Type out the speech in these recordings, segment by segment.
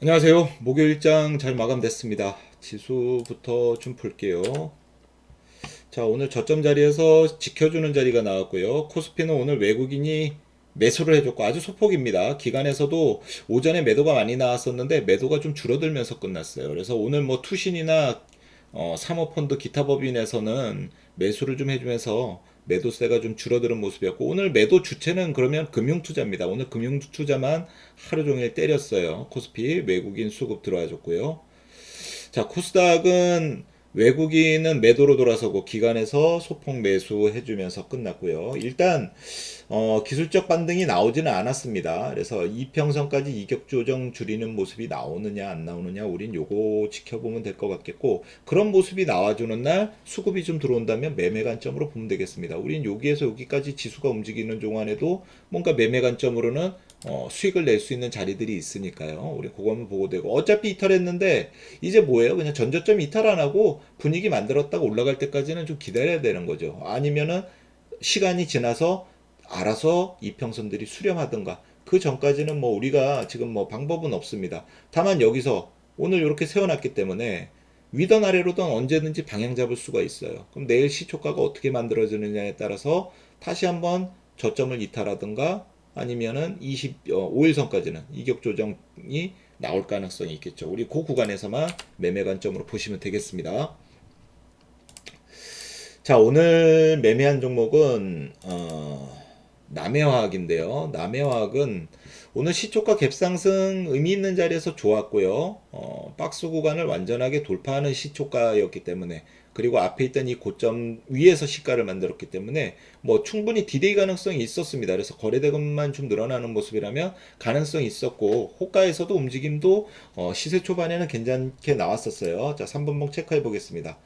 안녕하세요. 목요일장 잘 마감됐습니다. 지수부터 좀 볼게요. 자, 오늘 저점 자리에서 지켜주는 자리가 나왔고요. 코스피는 오늘 외국인이 매수를 해줬고 아주 소폭입니다. 기간에서도 오전에 매도가 많이 나왔었는데 매도가 좀 줄어들면서 끝났어요. 그래서 오늘 뭐 투신이나 어, 사모펀드 기타 법인에서는 매수를 좀 해주면서 매도세가 좀 줄어드는 모습이었고 오늘 매도 주체는 그러면 금융투자입니다. 오늘 금융투자만 하루 종일 때렸어요. 코스피 외국인 수급 들어와줬고요. 자 코스닥은 외국인은 매도로 돌아서고 기관에서 소폭 매수해주면서 끝났고요. 일단 어, 기술적 반등이 나오지는 않았습니다. 그래서 이평선까지 이격 조정 줄이는 모습이 나오느냐 안 나오느냐 우린 요거 지켜보면 될 것 같겠고 그런 모습이 나와주는 날 수급이 좀 들어온다면 매매 관점으로 보면 되겠습니다. 우린 여기에서 여기까지 지수가 움직이는 동안에도 뭔가 매매 관점으로는 어, 수익을 낼 수 있는 자리들이 있으니까요. 우리 그거만 보고 되고 어차피 이탈했는데 이제 뭐예요? 그냥 전저점 이탈 안 하고 분위기 만들었다가 올라갈 때까지는 좀 기다려야 되는 거죠. 아니면은 시간이 지나서 알아서 이평선들이 수렴하든가 그 전까지는 뭐 우리가 지금 뭐 방법은 없습니다. 다만 여기서 오늘 이렇게 세워놨기 때문에 위던 아래로든 언제든지 방향 잡을 수가 있어요. 그럼 내일 시초가가 어떻게 만들어지느냐에 따라서 다시 한번 저점을 이탈하든가 아니면은 20, 어, 5일선까지는 이격 조정이 나올 가능성이 있겠죠. 우리 그 구간에서만 매매 관점으로 보시면 되겠습니다. 자, 오늘 매매한 종목은 어, 남해화학인데요. 남해화학은 오늘 시초가 갭상승 의미 있는 자리에서 좋았고요. 어, 박스 구간을 완전하게 돌파하는 시초가였기 때문에 그리고 앞에 있던 이 고점 위에서 시가를 만들었기 때문에 뭐 충분히 디데이 가능성이 있었습니다. 그래서 거래 대금만 좀 늘어나는 모습이라면 가능성이 있었고 호가에서도 움직임도 어, 시세 초반에는 괜찮게 나왔었어요. 자, 3분봉 체크해 보겠습니다.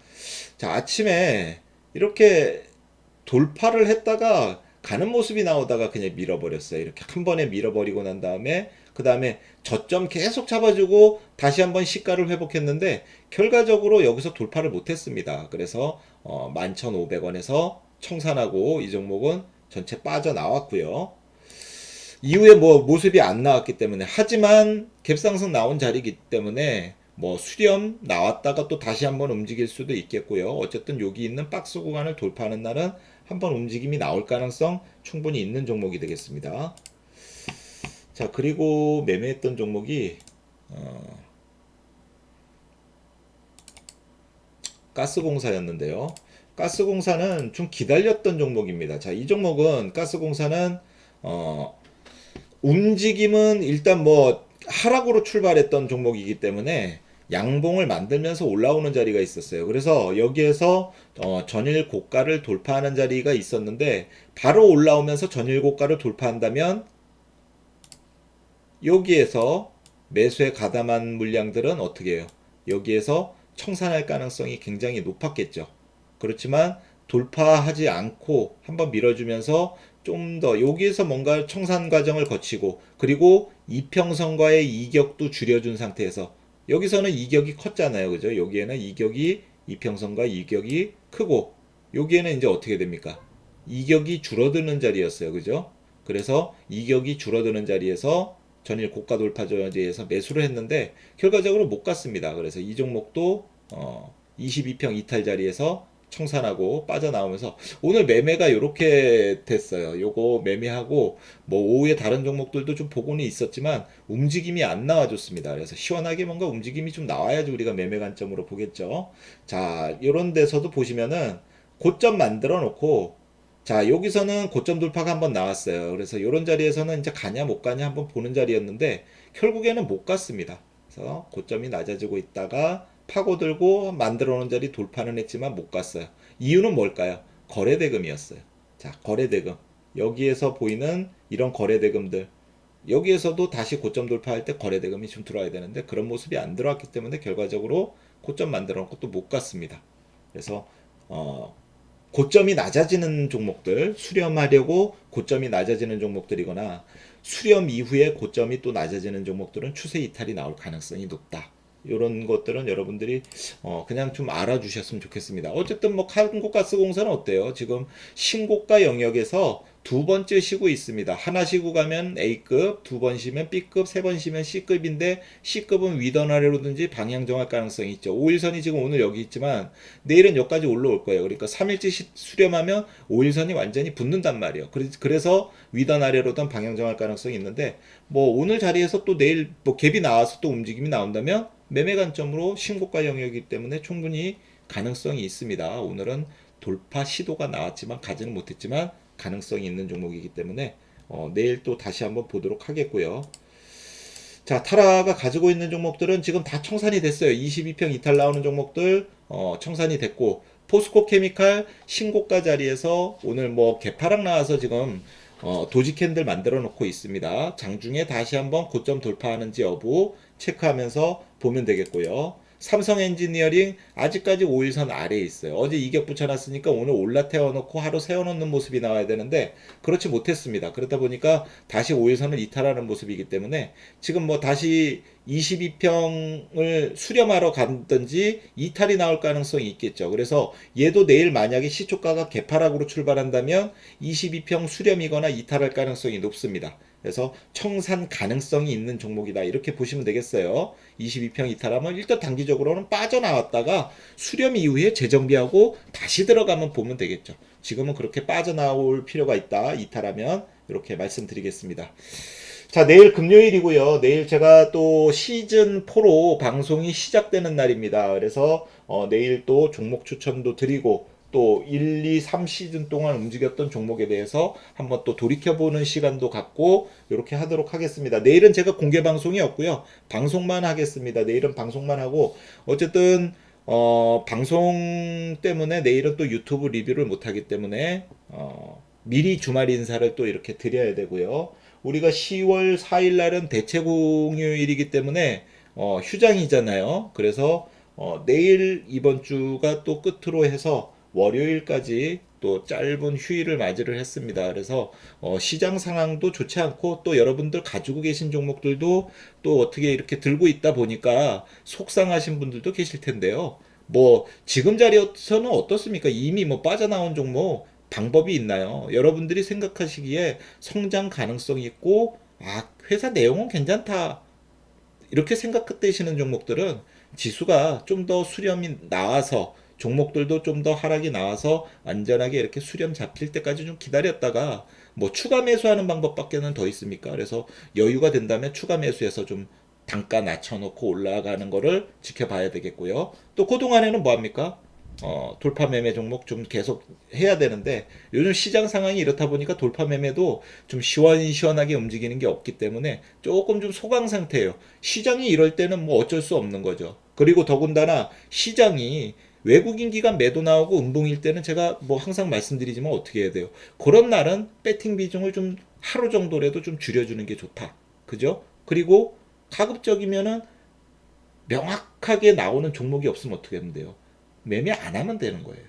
자, 아침에 이렇게 돌파를 했다가 가는 모습이 나오다가 그냥 밀어버렸어요. 이렇게 한 번에 밀어버리고 난 다음에 그 다음에 저점 계속 잡아주고 다시 한번 시가를 회복했는데 결과적으로 여기서 돌파를 못했습니다. 그래서 어, 11,500원에서 청산하고 이 종목은 전체 빠져나왔고요. 이후에 뭐 모습이 안 나왔기 때문에 하지만 갭상승 나온 자리이기 때문에 뭐 수렴 나왔다가 또 다시 한번 움직일 수도 있겠고요. 어쨌든 여기 있는 박스 구간을 돌파하는 날은 한번 움직임이 나올 가능성 충분히 있는 종목이 되겠습니다. 자 그리고 매매했던 종목이 어, 가스공사였는데요. 가스공사는 좀 기다렸던 종목입니다. 자, 이 종목은 가스공사는 어, 움직임은 일단 뭐 하락으로 출발했던 종목이기 때문에 양봉을 만들면서 올라오는 자리가 있었어요. 그래서 여기에서 어, 전일 고가를 돌파하는 자리가 있었는데 바로 올라오면서 전일 고가를 돌파한다면 여기에서 매수에 가담한 물량들은 어떻게 해요? 여기에서 청산할 가능성이 굉장히 높았겠죠. 그렇지만 돌파하지 않고 한번 밀어주면서 좀 더 여기에서 뭔가 청산 과정을 거치고 그리고 이평선과의 이격도 줄여준 상태에서 여기서는 이격이 컸잖아요. 그죠? 여기에는 이격이 이평선과 이격이 크고 여기에는 이제 어떻게 됩니까? 이격이 줄어드는 자리였어요. 그죠? 그래서 이격이 줄어드는 자리에서 전일 고가 돌파 저지에서 매수를 했는데 결과적으로 못 갔습니다. 그래서 이 종목도 어 22평 이탈 자리에서 청산하고 빠져나오면서 오늘 매매가 이렇게 됐어요. 요거 매매하고 뭐 오후에 다른 종목들도 좀 보고는 있었지만 움직임이 안 나와줬습니다. 그래서 시원하게 뭔가 움직임이 좀 나와야지 우리가 매매 관점으로 보겠죠. 자, 이런 데서도 보시면은 고점 만들어 놓고 자, 여기서는 고점 돌파가 한번 나왔어요. 그래서 이런 자리에서는 이제 가냐 못 가냐 한번 보는 자리였는데 결국에는 못 갔습니다. 그래서 고점이 낮아지고 있다가 파고들고 만들어 놓은 자리 돌파는 했지만 못 갔어요. 이유는 뭘까요? 거래대금이었어요. 자, 거래대금. 여기에서 보이는 이런 거래대금들. 여기에서도 다시 고점 돌파할 때 거래대금이 좀 들어와야 되는데 그런 모습이 안 들어왔기 때문에 결과적으로 고점 만들어 놓고 또 못 갔습니다. 그래서 어, 고점이 낮아지는 종목들, 수렴하려고 고점이 낮아지는 종목들이거나 수렴 이후에 고점이 또 낮아지는 종목들은 추세 이탈이 나올 가능성이 높다. 이런 것들은 여러분들이 어 그냥 좀 알아주셨으면 좋겠습니다. 어쨌든 뭐 한국가스공사는 어때요? 지금 신고가 영역에서 두 번째 쉬고 있습니다. 하나 쉬고 가면 A급, 두 번 쉬면 B급, 세 번 쉬면 C급인데 C급은 위던 아래로든지 방향 정할 가능성이 있죠. 5일선이 지금 오늘 여기 있지만 내일은 여기까지 올라올 거예요. 그러니까 3일째 시- 수렴하면 5일선이 완전히 붙는단 말이에요. 그래- 그래서 위던 아래로든 방향 정할 가능성이 있는데 뭐 오늘 자리에서 또 내일 뭐 갭이 나와서 또 움직임이 나온다면 매매 관점으로 신고가 영역이기 때문에 충분히 가능성이 있습니다. 오늘은 돌파 시도가 나왔지만 가지는 못했지만 가능성이 있는 종목이기 때문에 어, 내일 또 다시 한번 보도록 하겠고요. 자, 타라가 가지고 있는 종목들은 지금 다 청산이 됐어요. 22평 이탈 나오는 종목들 어, 청산이 됐고 포스코 케미칼 신고가 자리에서 오늘 뭐 개파락 나와서 지금 어, 도지 캔들 만들어 놓고 있습니다. 장중에 다시 한번 고점 돌파하는지 여부 체크하면서 보면 되겠고요. 삼성 엔지니어링 아직까지 5일선 아래에 있어요. 어제 이격 붙여놨으니까 오늘 올라 태워놓고 하루 세워놓는 모습이 나와야 되는데 그렇지 못했습니다. 그렇다 보니까 다시 5일선을 이탈하는 모습이기 때문에 지금 뭐 다시 22평을 수렴하러 간든지 이탈이 나올 가능성이 있겠죠. 그래서 얘도 내일 만약에 시초가가 개파락으로 출발한다면 22평 수렴이거나 이탈할 가능성이 높습니다. 그래서 청산 가능성이 있는 종목이다. 이렇게 보시면 되겠어요. 22평 이탈하면 일단 단기적으로는 빠져나왔다가 수렴 이후에 재정비하고 다시 들어가면 보면 되겠죠. 지금은 그렇게 빠져나올 필요가 있다. 이탈하면 이렇게 말씀드리겠습니다. 자, 내일 금요일이고요. 내일 제가 또 시즌 4로 방송이 시작되는 날입니다. 그래서 어, 내일 또 종목 추천도 드리고 또 1, 2, 3 시즌 동안 움직였던 종목에 대해서 한번 또 돌이켜보는 시간도 갖고 이렇게 하도록 하겠습니다. 내일은 제가 공개 방송이 없고요. 방송만 하겠습니다. 내일은 방송만 하고 어쨌든 어, 방송 때문에 내일은 또 유튜브 리뷰를 못 하기 때문에 어, 미리 주말 인사를 또 이렇게 드려야 되고요. 우리가 10월 4일 날은 대체 공휴일이기 때문에 어, 휴장이잖아요. 그래서 어, 내일 이번 주가 또 끝으로 해서 월요일까지 또 짧은 휴일을 맞이를 했습니다. 그래서 어, 시장 상황도 좋지 않고 또 여러분들 가지고 계신 종목들도 또 어떻게 이렇게 들고 있다 보니까 속상하신 분들도 계실 텐데요. 뭐 지금 자리에서는 어떻습니까? 이미 뭐 빠져나온 종목 방법이 있나요? 여러분들이 생각하시기에 성장 가능성이 있고 아 회사 내용은 괜찮다 이렇게 생각되시는 종목들은 지수가 좀 더 수렴이 나와서 종목들도 좀 더 하락이 나와서 안전하게 이렇게 수렴 잡힐 때까지 좀 기다렸다가 뭐 추가 매수하는 방법밖에는 더 있습니까? 그래서 여유가 된다면 추가 매수해서 좀 단가 낮춰놓고 올라가는 거를 지켜봐야 되겠고요. 또 그동안에는 뭐 합니까? 어, 돌파 매매 종목 좀 계속 해야 되는데 요즘 시장 상황이 이렇다 보니까 돌파 매매도 좀 시원시원하게 움직이는 게 없기 때문에 조금 좀 소강 상태예요. 시장이 이럴 때는 뭐 어쩔 수 없는 거죠. 그리고 더군다나 시장이 외국인 기관 매도 나오고 음봉일 때는 제가 뭐 항상 말씀드리지만 어떻게 해야 돼요? 그런 날은 배팅 비중을 좀 하루 정도라도 좀 줄여주는 게 좋다. 그죠? 그리고 가급적이면은 명확하게 나오는 종목이 없으면 어떻게 하면 돼요? 매매 안 하면 되는 거예요.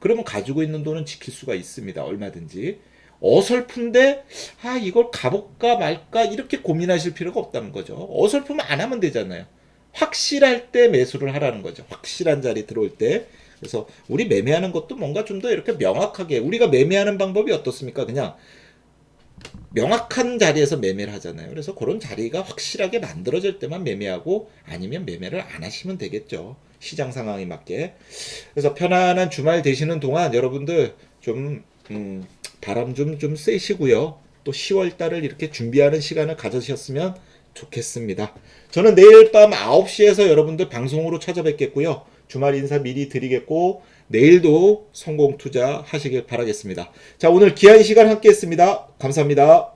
그러면 가지고 있는 돈은 지킬 수가 있습니다. 얼마든지. 어설픈데 아 이걸 가볼까 말까 이렇게 고민하실 필요가 없다는 거죠. 어설프면 안 하면 되잖아요. 확실할 때 매수를 하라는 거죠. 확실한 자리 들어올 때. 그래서 우리 매매하는 것도 뭔가 좀 더 이렇게 명확하게 우리가 매매하는 방법이 어떻습니까? 그냥 명확한 자리에서 매매를 하잖아요. 그래서 그런 자리가 확실하게 만들어질 때만 매매하고 아니면 매매를 안 하시면 되겠죠. 시장 상황에 맞게. 그래서 편안한 주말 되시는 동안 여러분들 좀 음, 바람 좀좀 쐬시고요. 또 10월 달을 이렇게 준비하는 시간을 가지셨으면 좋겠습니다. 저는 내일 밤 9시에서 여러분들 방송으로 찾아뵙겠고요. 주말 인사 미리 드리겠고 내일도 성공 투자 하시길 바라겠습니다. 자, 오늘 귀한 시간 함께 했습니다. 감사합니다.